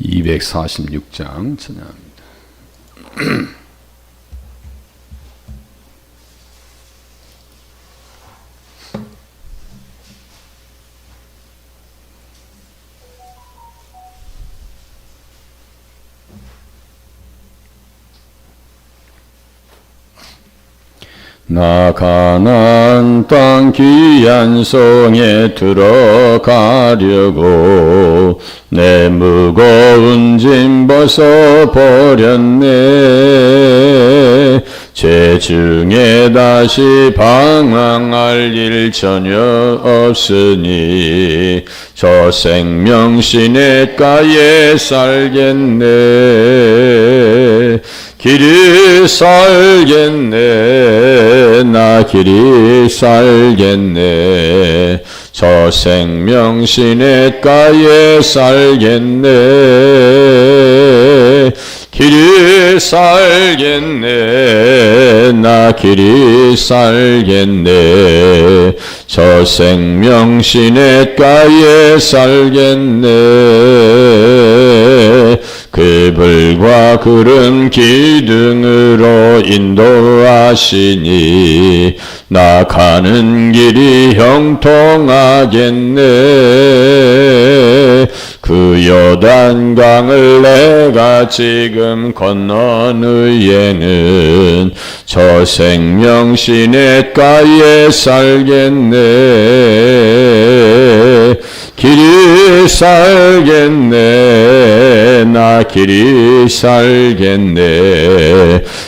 246장 찬양합니다. 나 가난 땅 귀한 성에 들어가려고 내 무거운 짐 벗어 버렸네. 제 중에 다시 방황할 일 전혀 없으니 저 생명 시냇가에 살겠네 길이 살겠네. 나 길이 살겠네. 저 생명 시냇가에 살겠네. 길이 살겠네. 나 길이 살겠네. 저 생명 시냇가에 살겠네 그 불과 구름 기둥으로 인도하시니 나 가는 길이 형통하겠네. 그 요단강을 내가 지금 건넌 후에는 저 생명 시냇가에 살겠네. 길이 살겠네 나 길이 살겠네.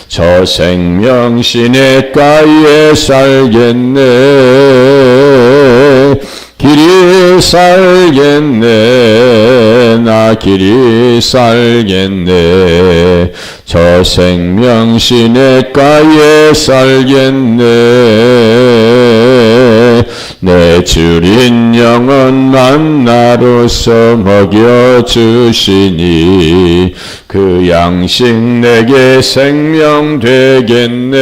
저 생명 시냇가에 살겠네. 길이 살겠네. 나 길이 살겠네. 저 생명 시냇가에 살겠네 내 주린 영은 만나로서 먹여주시니 그 양식 내게 생명 되겠네.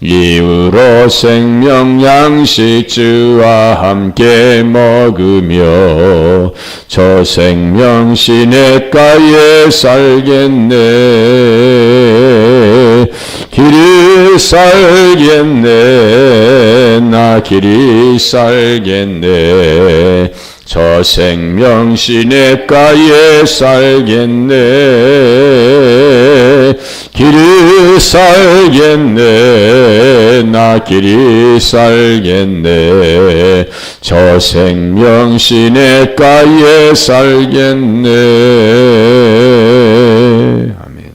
이후로 생명 양식 주와 함께 먹으며 저 생명 시냇가에 살겠네 길이 살겠네. 나 길이 살겠네. 저 생명 시냇가에 살겠네. 길이 살겠네. 나 길이 살겠네. 저 생명 시냇가에 살겠네 아멘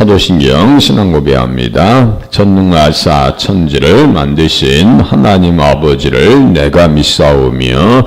사도신경 신앙고백합니다. 전능하사 천지를 만드신 하나님 아버지를 내가 믿사오며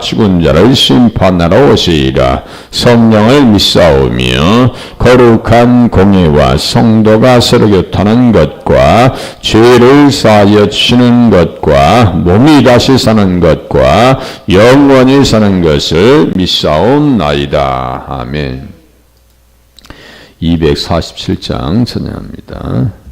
죽은 자를 심판하러 오시리라 성령을 믿사오며 거룩한 공예와 성도가 서로 교타는 것과 죄를 사하여 주시는 것과 몸이 다시 사는 것과 영원히 사는 것을 믿사옵나이다. 아멘. 247장 전해합니다.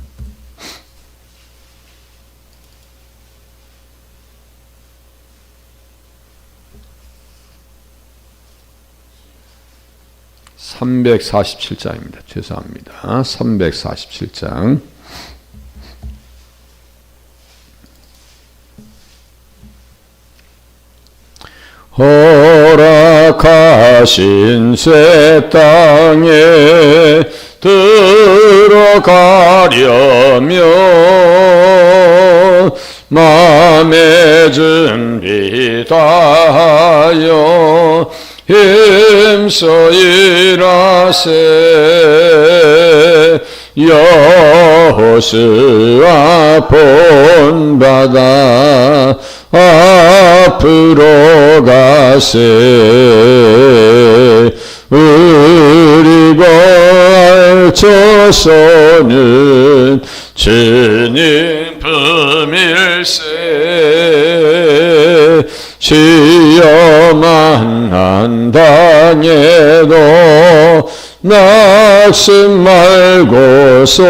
(347장입니다) 죄송합니다. (347장) 허락하신 새 땅에 들어가려면 마음의 준비 다하여 힘써 일하세. 여호수아 본받아 앞으로 가세. 우리가 알쳐서는 주님 품일세. 시험한 한 당해도. 낙심 말고소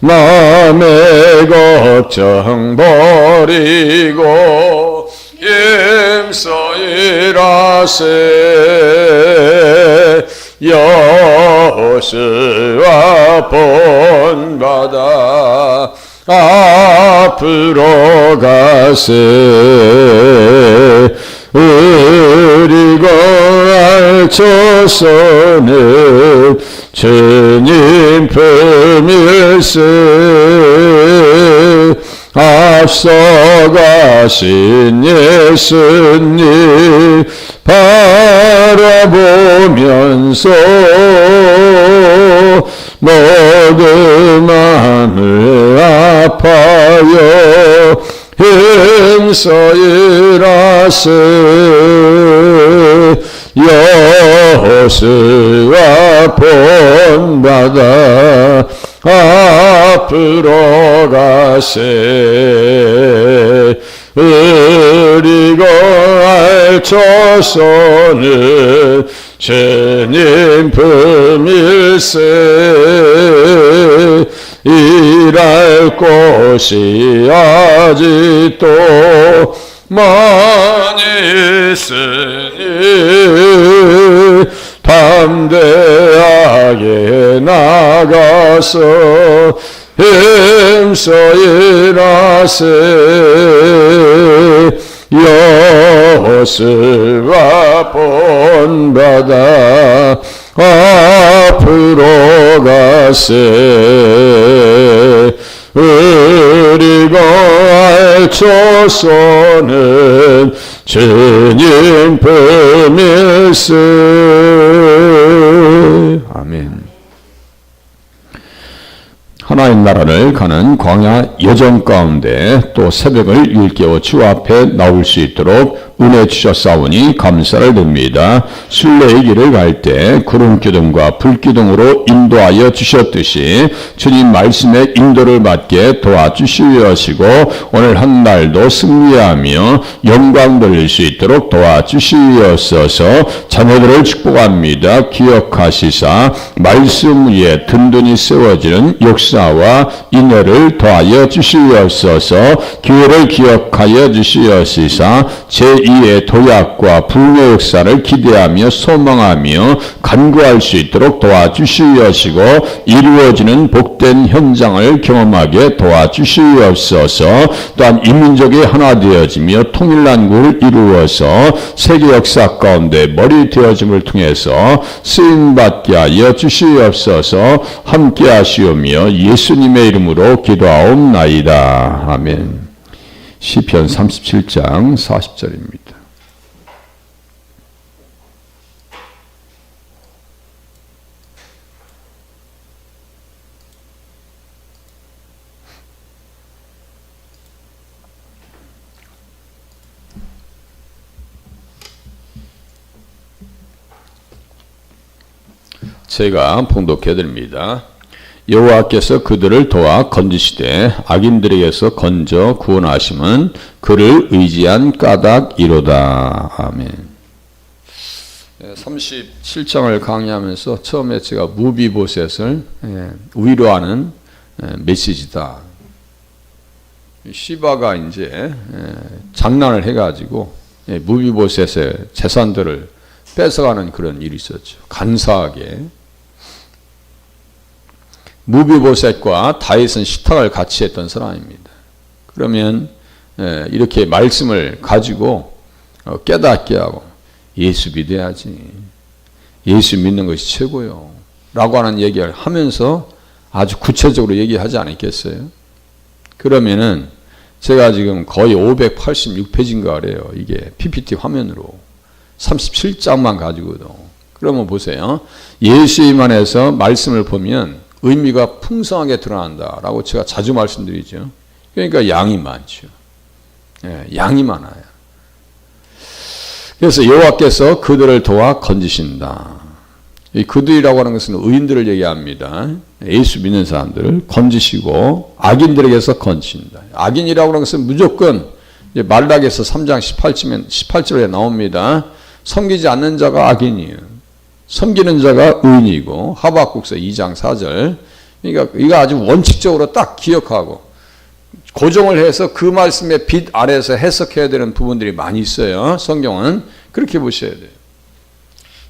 마음의 걱정 버리고 힘써 일하세 여호수아 본받아 앞으로 가세 알쳐서는 주님 품일세. 앞서가신 예수님 바라보면서 모든 마음을 아파요 힘써 일하세 여호수아 본받아 앞으로 가세. 우리가 알쳐서는 주님 품일세. 일할 곳이 아직도 많이 있으니 담대하게 나가서 힘써 일하세. 여호수아 본받아 앞으로 가세. 우리가 알쳐서는 주님 품일세 아멘 하나님 나라를 가는 광야 여정 가운데 또 새벽을 일깨워 주 앞에 나올 수 있도록 은혜 주셨사오니 감사를 드립니다. 순례의 길을 갈 때 구름 기둥과 불 기둥으로 인도하여 주셨듯이 주님 말씀의 인도를 받게 도와주시려시고 오늘 한 날도 승리하며 영광 돌릴 수 있도록 도와주시옵소서 자녀들을 축복합니다. 기억하시사 말씀 위에 든든히 세워지는 역사와 인애를 더하여 주시옵소서 기회를 기억하여 주시옵시사 제2의 도약과 불교 역사를 기대하며 소망하며 간구할 수 있도록 도와주시옵시고 이루어지는 복된 현장을 경험하게 도와주시옵소서 또한 이민족이 하나 되어지며 통일난국을 이루어서 세계 역사 가운데 머리 되어짐을 통해서 쓰임받게 하여 주시옵소서 함께 하시오며 예수님의 이름으로 기도하옵나이다. 아멘 시편 37장 40절입니다. 제가 봉독해 드립니다. 여호와께서 그들을 도와 건지시되 악인들에게서 건져 구원하심은 그를 의지한 까닭이로다. 아멘. 37장을 강의하면서 처음에 제가 무비보셋을 예, 위로하는 예, 메시지다. 시바가 이제 예, 장난을 해가지고 무비보셋의 재산들을 뺏어가는 그런 일이 있었죠. 간사하게. 무비보셋과 다윗은 식탁을 같이 했던 사람입니다. 그러면 이렇게 말씀을 가지고 어, 깨닫게 하고 예수 믿어야지. 예수 믿는 것이 최고요. 라고 하는 얘기를 하면서 아주 구체적으로 얘기하지 않았겠어요? 그러면은 제가 지금 거의 586페이지인가 그래요. 이게 PPT 화면으로. 37장만 가지고도. 그러면 보세요. 예수님 안에서 말씀을 보면 의미가 풍성하게 드러난다라고 제가 자주 말씀드리죠. 그러니까 양이 많죠. 예, 양이 많아요. 그래서 여호와께서 그들을 도와 건지신다. 이 그들이라고 하는 것은 의인들을 얘기합니다. 예수 믿는 사람들을 건지시고 악인들에게서 건지신다. 악인이라고 하는 것은 무조건 말락에서 3장 18절에, 18절에 나옵니다. 섬기지 않는 자가 악인이에요. 섬기는 자가 의인이고 하박국서 2장 4절. 그러니까 이거 아주 원칙적으로 딱 기억하고 고정을 해서 그 말씀의 빛 아래서 해석해야 되는 부분들이 많이 있어요. 성경은 그렇게 보셔야 돼요.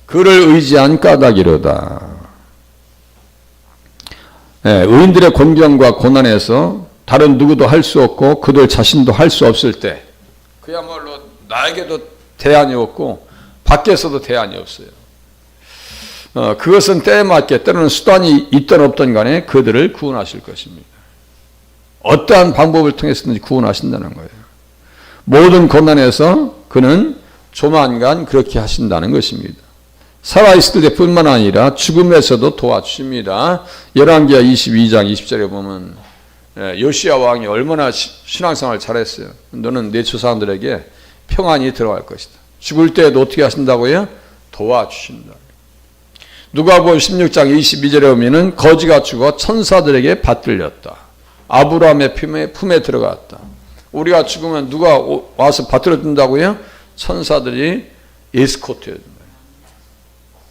그를 의지한 까닭이로다. 네, 의인들의 곤경과 고난에서 다른 누구도 할 수 없고 그들 자신도 할 수 없을 때 그야말로 나에게도 대안이 없고 밖에서도 대안이 없어요. 어, 그것은 때에 맞게 때로는 수단이 있든 없든 간에 그들을 구원하실 것입니다. 어떠한 방법을 통해서든지 구원하신다는 거예요. 모든 고난에서 그는 조만간 그렇게 하신다는 것입니다. 살아있을 때뿐만 아니라 죽음에서도 도와주십니다. 열왕기하 22장 20절에 보면 예, 요시야 왕이 얼마나 신앙생활 잘했어요. 너는 내 조상들에게 평안이 들어갈 것이다. 죽을 때에도 어떻게 하신다고요? 도와주신다. 누가복음 16장 22절에 보면은 거지가 죽어 천사들에게 받들렸다. 아브라함의 품에, 품에 들어갔다. 우리가 죽으면 누가 와서 받들어 준다고요? 천사들이 에스코트 해준다.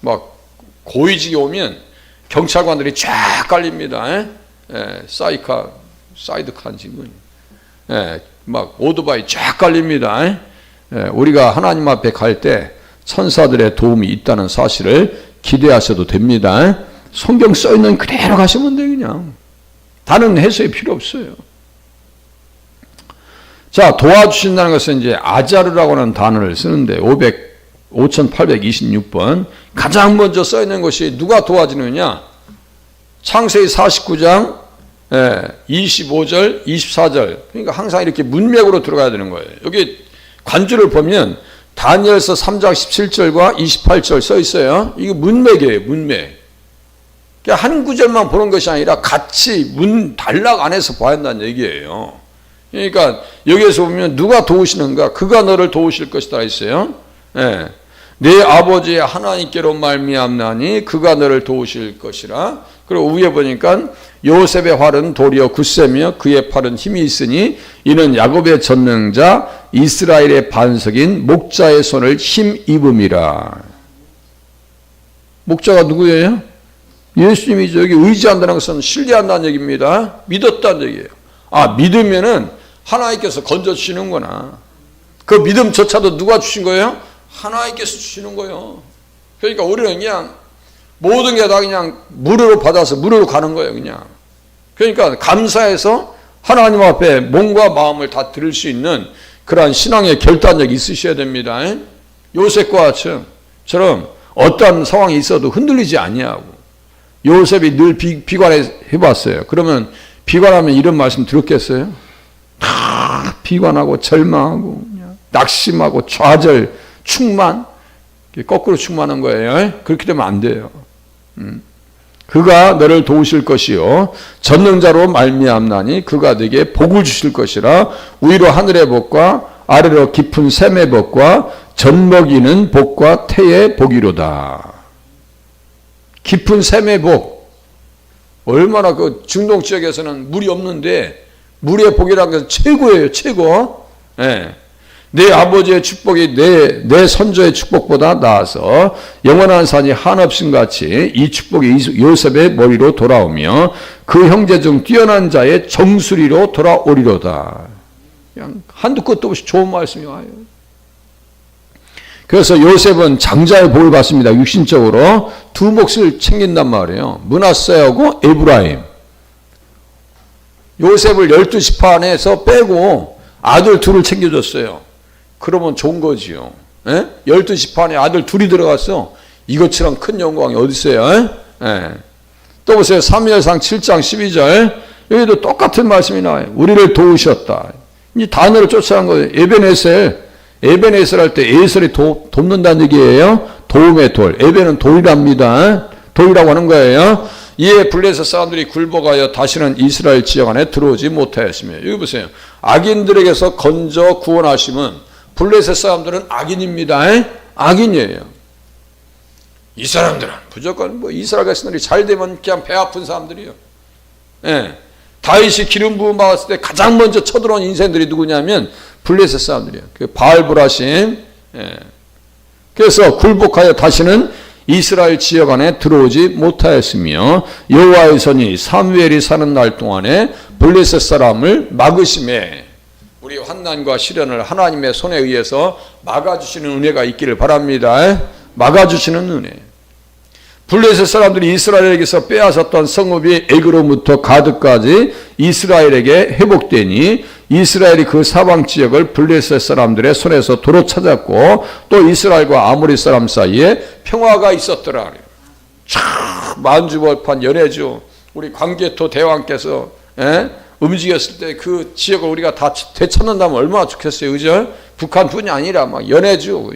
막 고위직이 오면 경찰관들이 쫙 깔립니다. 에? 에, 사이카, 사이드칸 지금. 에, 막 오토바이 쫙 깔립니다. 에? 우리가 하나님 앞에 갈 때 천사들의 도움이 있다는 사실을 기대하셔도 됩니다. 성경 써 있는 그대로 가시면 돼요, 그냥. 다른 해석이 필요 없어요. 자, 도와주신다는 것은 이제 아자르라고 하는 단어를 쓰는데 500 5826번 가장 먼저 써 있는 것이 누가 도와주느냐? 창세기 49장 25절, 24절. 그러니까 항상 이렇게 문맥으로 들어가야 되는 거예요. 여기 관주를 보면 다니엘서 3장 17절과 28절 써 있어요. 이게 문맥이에요, 문맥. 그러니까 한 구절만 보는 것이 아니라 같이 문 단락 안에서 봐야 한다는 얘기예요. 그러니까 여기에서 보면 누가 도우시는가? 그가 너를 도우실 것이다 했어요. 예. 내 아버지 하나님께로 말미암나니 그가 너를 도우실 것이라. 그리고 위에 보니까 요셉의 활은 도리어 굳세며 그의 팔은 힘이 있으니 이는 야곱의 전능자 이스라엘의 반석인 목자의 손을 힘 입음이라. 목자가 누구예요? 예수님이죠. 여기 의지한다는 것은 신뢰한다는 얘기입니다. 믿었다는 얘기예요. 아, 믿으면은 하나님께서 건져 주시는구나. 그 믿음조차도 누가 주신 거예요? 하나님께서 주시는 거예요. 그러니까 우리는 그냥 모든 게 다 그냥 무료로 받아서 무료로 가는 거예요, 그냥. 그러니까 감사해서 하나님 앞에 몸과 마음을 다 드릴 수 있는 그러한 신앙의 결단력이 있으셔야 됩니다. 요셉과 처럼 어떤 상황이 있어도 흔들리지 아니하고 요셉이 늘 비, 비관해 해봤어요. 그러면 비관하면 이런 말씀 들었겠어요? 다 비관하고 절망하고 낙심하고 좌절, 충만 거꾸로 충만한 거예요. 그렇게 되면 안 돼요. 음. 그가 너를 도우실 것이요 전능자로 말미암나니 그가 네게 복을 주실 것이라 위로 하늘의 복과 아래로 깊은 샘의 복과 젖먹이는 복과 태의 복이로다. 깊은 샘의 복. 얼마나 그 중동 지역에서는 물이 없는데 물의 복이라는 것은 최고예요, 최고. 네. 내 아버지의 축복이 내, 내 선조의 축복보다 나아서 영원한 산이 한없음 같이 이 축복이 요셉의 머리로 돌아오며 그 형제 중 뛰어난 자의 정수리로 돌아오리로다. 그냥 한두 끝도 없이 좋은 말씀이 와요. 그래서 요셉은 장자의 복을 받습니다. 육신적으로 두 몫을 챙긴단 말이에요. 문하세하고 에브라임. 요셉을 열두 지파에서 빼고 아들 둘을 챙겨줬어요. 그러면 좋은 거지요. 예? 열두 지파에 아들 둘이 들어갔어. 이것처럼 큰 영광이 어디 있어요? 예? 또 보세요. 3일상 7장 12절. 여기도 똑같은 말씀이 나와요. 우리를 도우셨다. 이 단어를 쫓아간 거예요. 에베네셀. 에벤에셀 할 때 에셀이 도, 돕는다는 얘기예요. 도움의 돌. 에벤은 돌이랍니다. 도이라고 하는 거예요. 이에 블레셋 사람들이 굴복하여 다시는 이스라엘 지역 안에 들어오지 못하였으며 여기 보세요. 악인들에게서 건져 구원하심은 블레셋 사람들은 악인입니다. 악인이에요. 이 사람들은 무조건 뭐 이스라엘 백성들이 잘 되면 그냥 배 아픈 사람들이요. 예. 다윗이 기름 부음 받았을 때 가장 먼저 쳐들어온 인생들이 누구냐면 블레셋 사람들이에요. 그 바알 브라심. 예. 그래서 굴복하여 다시는 이스라엘 지역 안에 들어오지 못하였으며 여호와의 손이 사무엘이 사는 날 동안에 블레셋 사람을 막으심에 우리 환난과 시련을 하나님의 손에 의해서 막아주시는 은혜가 있기를 바랍니다. 막아주시는 은혜. 블레셋 사람들이 이스라엘에게서 빼앗았던 성읍이 에그로부터 가드까지 이스라엘에게 회복되니 이스라엘이 그 사방 지역을 블레셋 사람들의 손에서 도로 찾았고 또 이스라엘과 아모리 사람 사이에 평화가 있었더라. 참 만주벌판 연해주 우리 광개토 대왕께서 에? 움직였을 때 그 지역을 우리가 다 되찾는다면 얼마나 좋겠어요, 그죠? 북한뿐이 아니라 막 연해주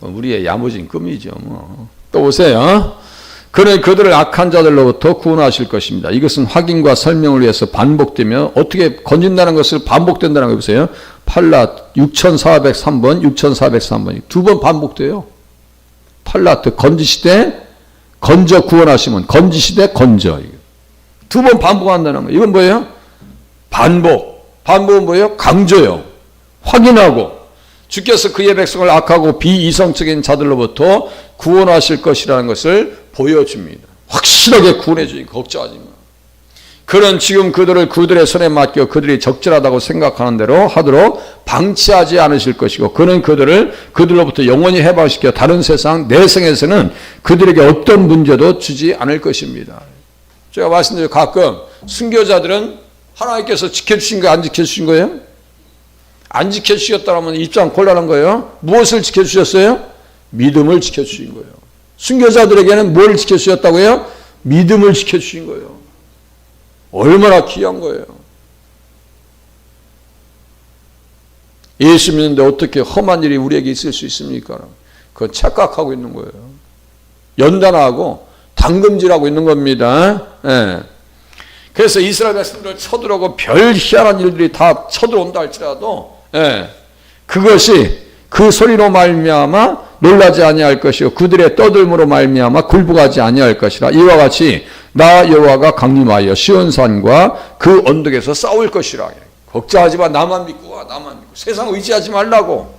우리의 야무진 꿈이죠. 뭐. 또 보세요. 그는 그들을 악한 자들로부터 구원하실 것입니다. 이것은 확인과 설명을 위해서 반복되며 어떻게 건진다는 것을 반복된다는 거 보세요. 팔라 6403번, 6403번이 두 번 반복돼요. 팔라트 건지시대 건져 구원하시면 건지시대 건져 두 번 반복한다는 거. 이건 뭐예요? 반복. 반복은 뭐예요? 강조요. 확인하고 주께서 그의 백성을 악하고 비이성적인 자들로부터 구원하실 것이라는 것을 보여줍니다. 확실하게 구원해 주니 걱정하지 마. 그는 지금 그들을 그들의 손에 맡겨 그들이 적절하다고 생각하는 대로 하도록 방치하지 않으실 것이고 그는 그들을 그들로부터 영원히 해방시켜 다른 세상 내성에서는 그들에게 어떤 문제도 주지 않을 것입니다. 제가 말씀드린 가끔 순교자들은 하나님께서 지켜주신 거 안 지켜주신 거예요? 안 지켜주셨다면 입장 곤란한 거예요. 무엇을 지켜주셨어요? 믿음을 지켜주신 거예요. 순교자들에게는 뭘 지켜주셨다고요? 믿음을 지켜주신 거예요. 얼마나 귀한 거예요. 예수 믿는데 어떻게 험한 일이 우리에게 있을 수 있습니까? 그건 착각하고 있는 거예요. 연단하고 당금질하고 있는 겁니다. 예. 그래서 이스라엘 백성들을 쳐들어오고 별 희한한 일들이 다 쳐들어온다 할지라도 예. 그것이 그 소리로 말미암아 놀라지 아니할 것이요. 그들의 떠들므로 말미암아 굴복하지 아니할 것이라. 이와 같이 나 여호와가 강림하여 시온산과 그 언덕에서 싸울 것이라. 걱정하지 마. 나만 믿고 와. 나만 믿고. 세상 의지하지 말라고.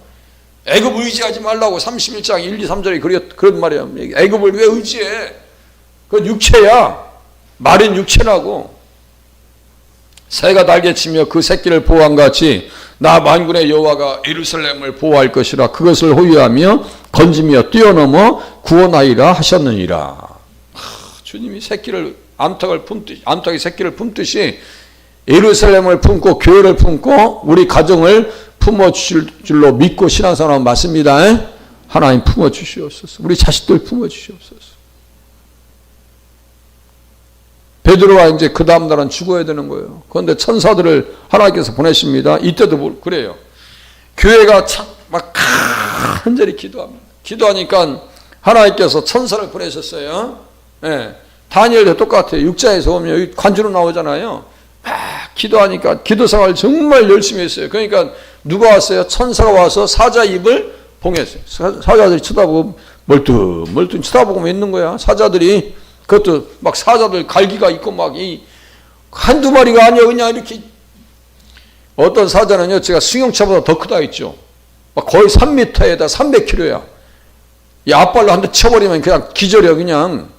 애굽 의지하지 말라고 31장 1, 2, 3절에 그런, 그런 말이야 애굽을 왜 의지해 그건 육체야 마른 육체라고 새가 날개치며 그 새끼를 보호한 같이 나 만군의 여호와가 예루살렘을 보호할 것이라 그것을 호위하며 건지며 뛰어넘어 구원하리라 하셨느니라. 하, 주님이 새끼를 암탉을 품듯 암탉이 새끼를 품듯이 예루살렘을 품고 교회를 품고 우리 가정을 품어 주실 줄로 믿고 신앙생활하면 맞습니다. 하나님 품어 주시옵소서. 우리 자식들 품어 주시옵소서. 베드로가 이제 그 다음 날은 죽어야 되는 거예요. 그런데 천사들을 하나님께서 보내십니다. 이때도 뭐 그래요. 교회가 참막 간절히 기도합니다. 기도하니까 하나님께서 천사를 보내셨어요. 예. 다니엘도 똑같아요. 육자에서 오면 여기 관주로 나오잖아요. 막 기도하니까 기도 생활 정말 열심히 했어요. 그러니까 누가 왔어요? 천사가 와서 사자 입을 봉했어요. 사자들이 쳐다보고 멀뚱 멀뚱 쳐다보고 있는 거야. 사자들이 그것도 막 사자들 갈기가 있고 막 이 한두 마리가 아니야 그냥 이렇게. 어떤 사자는요 제가 승용차보다 더 크다 했죠. 막 거의 3m에다 300kg야. 이 앞발로 한 대 쳐버리면 그냥 기절이야 그냥.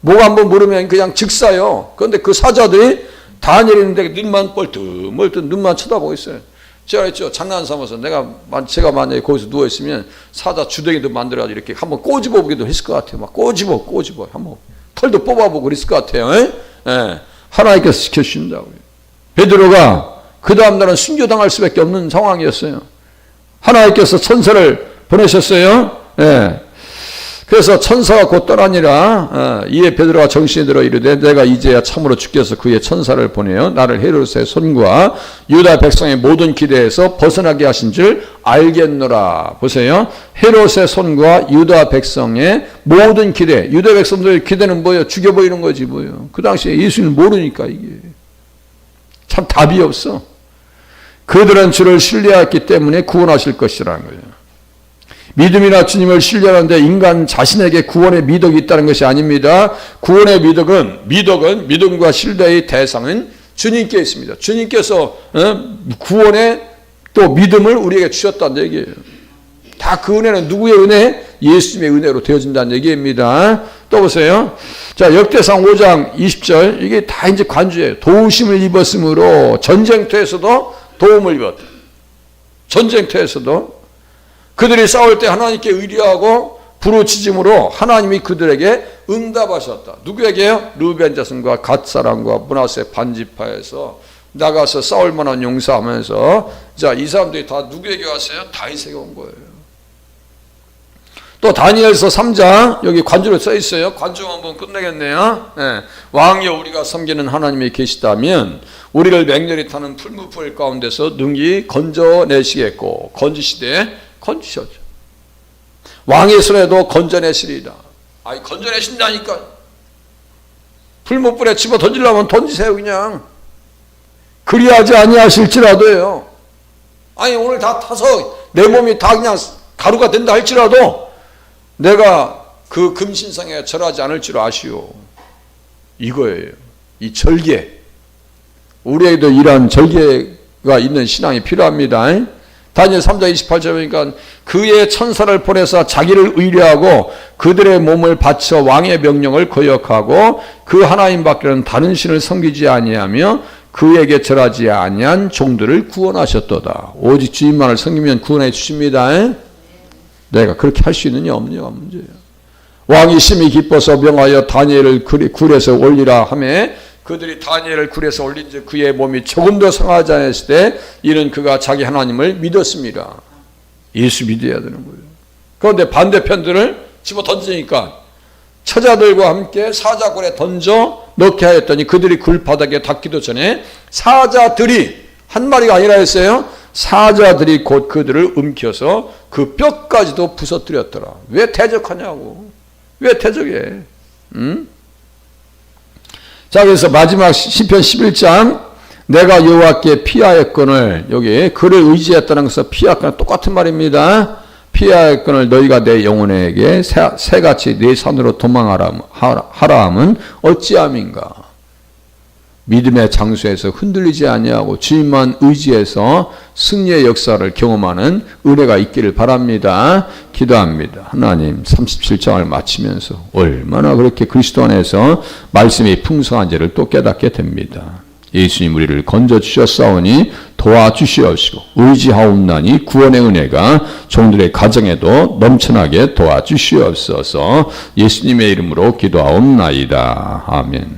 목 한번 물으면 그냥 즉사요. 그런데 그 사자들이 다 내리는데 눈만 뻘뜩 멀뚱 눈만 쳐다보고 있어요. 제가 했죠. 장난 삼아서 내가 제가 만약에 거기서 누워 있으면 사자 주댕이도 만들어가지고 이렇게 한번 꼬집어 보기도 했을 것 같아요. 막 꼬집어 꼬집어 한번 털도 뽑아보고 그랬을 것 같아요. 예. 하나님께서 지켜주신다고요. 베드로가 그 다음날은 순교당할 수밖에 없는 상황이었어요. 하나님께서 천사를 보내셨어요. 예. 그래서 천사가 곧 떠나니라. 어, 이에 베드로가 정신이 들어 이르되 내가 이제야 참으로 주께서 그의 천사를 보내어 나를 헤롯의 손과 유다 백성의 모든 기대에서 벗어나게 하신 줄 알겠노라. 보세요. 헤롯의 손과 유다 백성의 모든 기대. 유다 백성들의 기대는 뭐예요? 죽여 보이는 거지 뭐예요? 그 당시에 예수님을 모르니까 이게. 참 답이 없어. 그들은 주를 신뢰했기 때문에 구원하실 것이라는 거예요 믿음이나 주님을 신뢰하는데 인간 자신에게 구원의 미덕이 있다는 것이 아닙니다. 구원의 미덕은 미덕은 믿음과 신뢰의 대상은 주님께 있습니다. 주님께서 어, 구원의 또 믿음을 우리에게 주셨다는 얘기예요. 다 그 은혜는 누구의 은혜? 예수님의 은혜로 되어진다는 얘기입니다. 또 보세요. 자, 역대상 5장 20절. 이게 다 이제 관주예요. 도우심을 입었으므로 전쟁터에서도 도움을 입었다. 전쟁터에서도 그들이 싸울 때 하나님께 의리하고 부르짖음으로 하나님이 그들에게 응답하셨다. 누구에게요? 루벤 자손과 갓 사람과 문하세 반지파에서 나가서 싸울 만한 용사하면서 자, 이 사람들이 다 누구에게 왔어요? 다윗에게 온 거예요. 또 다니엘서 3장 여기 관주로 써 있어요. 관주 한번 끝내겠네요. 네. 왕여 우리가 섬기는 하나님이 계시다면 우리를 맹렬히 타는 풀무풀 가운데서 능히 건져내시겠고 건지시되 건지셨죠. 왕의 손에도 건져내시리다. 아니 건져내신다니까. 풀무불에 집어 던지려면 던지세요 그냥. 그리하지 아니하실지라도요. 아니 오늘 다 타서 내 몸이 다 그냥 가루가 된다 할지라도 내가 그 금신상에 절하지 않을 줄 아시오. 이거예요. 이 절개. 우리에게도 이러한 절개가 있는 신앙이 필요합니다. 다니엘 3장 28절 보니까 그의 천사를 보내서 자기를 의뢰하고 그들의 몸을 바쳐 왕의 명령을 거역하고 그 하나님 밖에는 다른 신을 섬기지 아니하며 그에게 절하지 아니한 종들을 구원하셨도다. 오직 주님만을 섬기면 구원해 주십니다. 내가 그렇게 할 수 있느냐 없느냐가 문제예요. 왕이 심히 기뻐서 명하여 다니엘을 굴에서 올리라 하매 그들이 다니엘을 굴에서 올린즉 그의 몸이 조금 더 상하지 않았을 때 이는 그가 자기 하나님을 믿었습니다. 예수 믿어야 되는 거예요. 그런데 반대편들을 집어 던지니까 처자들과 함께 사자굴에 던져 넣게 하였더니 그들이 굴 바닥에 닿기도 전에 사자들이 한 마리가 아니라 했어요. 사자들이 곧 그들을 움켜서 그 뼈까지도 부서뜨렸더라. 왜 대적하냐고. 왜 대적해? 응? 자, 그래서 마지막 시편 11장 내가 여호와께 피하였건을 여기 그를 의지했다는 것은 피하건 똑같은 말입니다. 피하였건을 너희가 내 영혼에게 새, 새같이 내 산으로 도망하라 하라 함은 어찌함인가? 믿음의 장소에서 흔들리지 아니하고 주님만 의지해서 승리의 역사를 경험하는 은혜가 있기를 바랍니다. 기도합니다. 하나님 37장을 마치면서 얼마나 그렇게 그리스도 안에서 말씀이 풍성한지를 또 깨닫게 됩니다. 예수님 우리를 건져 주셨사오니 도와주시옵시고 의지하옵나니 구원의 은혜가 종들의 가정에도 넘쳐나게 도와주시옵소서 예수님의 이름으로 기도하옵나이다. 아멘.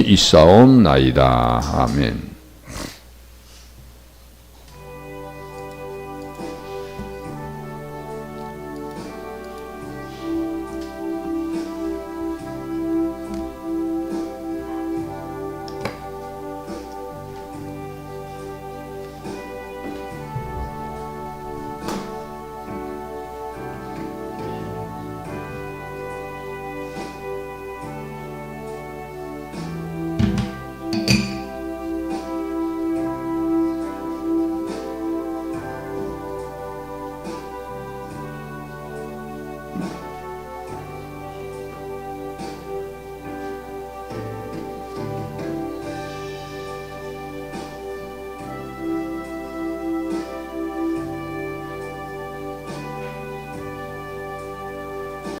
있사옵나이다. 아멘.